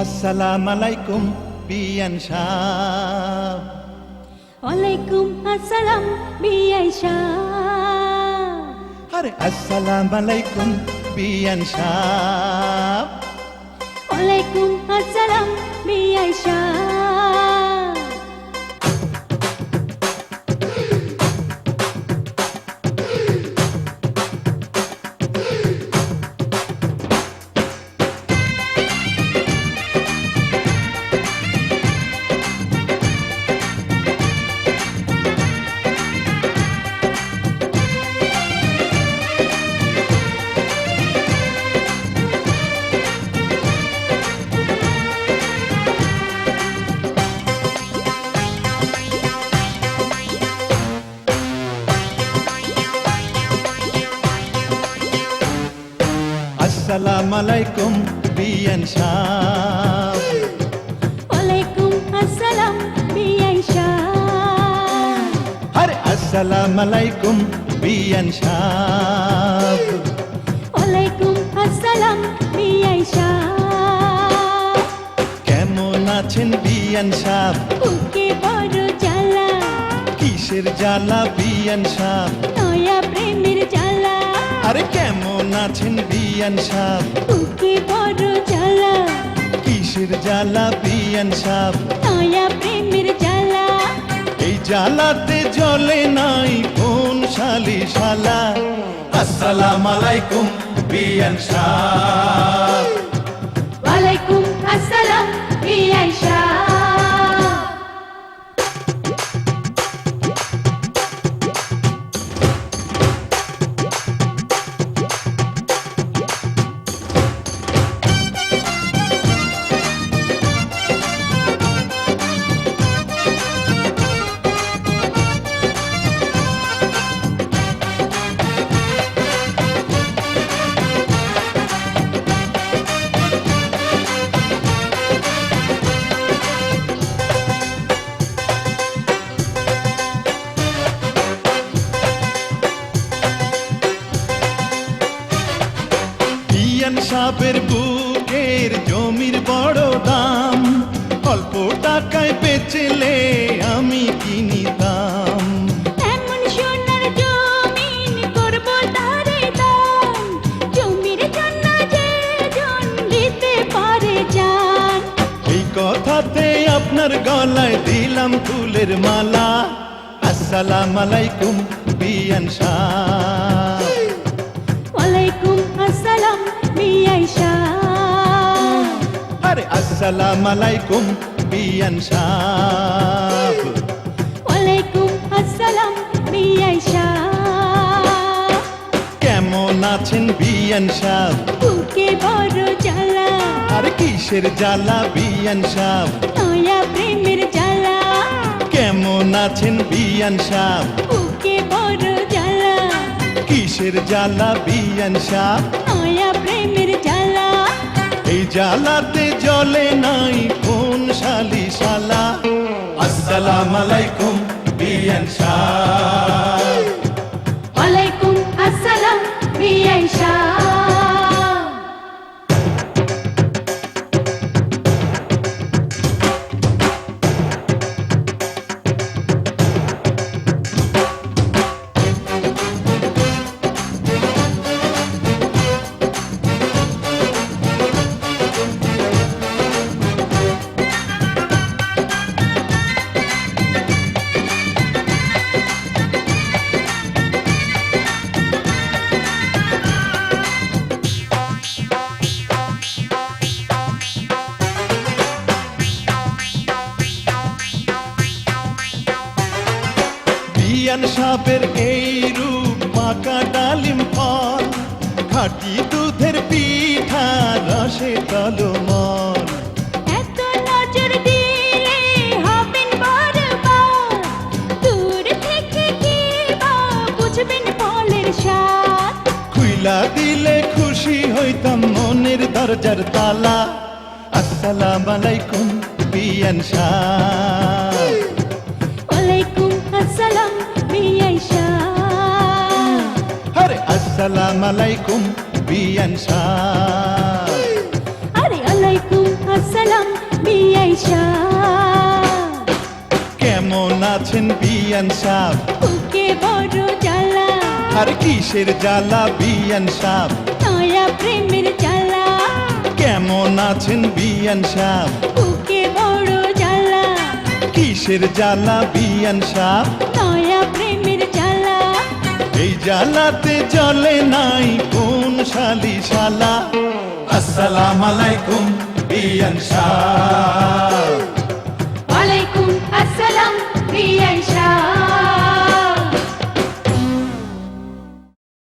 আসসালাম আলাইকুম বিয়ান সাহ। ওয়ালাইকুম আসসালাম বিয়ান শাহ আরে আসসালাম আলাইকুম বিয়ান সাহ। ওয়ালাইকুম আসসালাম বিয়ান শাহ আসসালাম আলাইকুম বিয়ান সাহ ওয়ালাইকুম আসসালাম বিআই শাহ আরে আসসালাম আলাইকুম বিয়ান সাহ ওয়ালাইকুম আসসালাম বিআই শাহ কেমন আছেন বিয়ান সাহ বুকে বড় জ্বালা। কিসের জ্বালা বিয়ান সাহ নয়া প্রেমের জ্বালা। আরে কেমন আছেন বিয়ান সাহ? বুকে বড় জ্বালা। কিসের জ্বালা বিয়ান সাহ? নয়া প্রেমের জ্বালা। এই জ্বালাতে জ্বলে নাই কোন শালি শালা আসসালাম আলাইকুম বিয়ান সাহ। ওয়ালাইকুম আসসালাম বিআই শাহ সাহেবের বুকের জমির বড় দাম। অল্প টাকায় বেচলে আমি কিনিতাম। এমন সোনার জমিন করব তারে দান জমির জন্য যে জন দিতে পারে জান। এই কথাতে আপনার গলায় দিলাম ফুলের মালা। আসসালাম আলাইকুম বিয়ান ওয়ালাইকুম আসসালাম বিআই শাহ আরে আসসালাম আলাইকুম বিয়ান সাহ ওয়ালাইকুম আসসালাম বিআই শাহ কেমন আছেন বিয়ান সাহ বুকে বড় জ্বালা। আর কিসের জ্বালা বিয়ান সাহ নয়া প্রেমের জ্বালা। কেমন আছেন বিয়ান সাহ বুকে বড় কিসের জ্বালা বিয়ান সাহ? নয়া প্রেমের জ্বালা। এই জ্বালাতে জলে নাই কোন শালি শালা আসসালাম আলাইকুম বিয়ান আলাইকুম ওয়ালাইকুম আসসালাম শাহ সাপের এই রূপ পাকা ডালিম ফল খাটি দুধের পিঠা রসে তলমল। এত নজর দিলে হবেন বারবার দূর থেকে কি বুঝবেন ফলের স্বাদ? খুইলা দিলে খুশি হইতাম মনের দরজার তালা। আসসালাম আলাইকুম ওয়ালাইকুম আসসালাম আসসালাম আলাইকুম বিয়ান সাহ আরে আলাইকুম আসসালাম বিয়াই সাহ কেমন আছেন বিয়ান সাহ বুকে বড় জ্বালা। আর কিসের জ্বালা বিয়ান সাহ নয়া প্রেমের জ্বালা। কেমন আছেন বিয়ান সাহ বুকে বড় জ্বালা। কিসের জ্বালা বিয়ান সাহ নয়া জ্বালা এই জ্বালাতে জলে নাই কোন শালি শালা আসসালাম আলাইকুম, বিয়ান শাহ। আলাইকুম আসসালাম, বিয়ান সাহ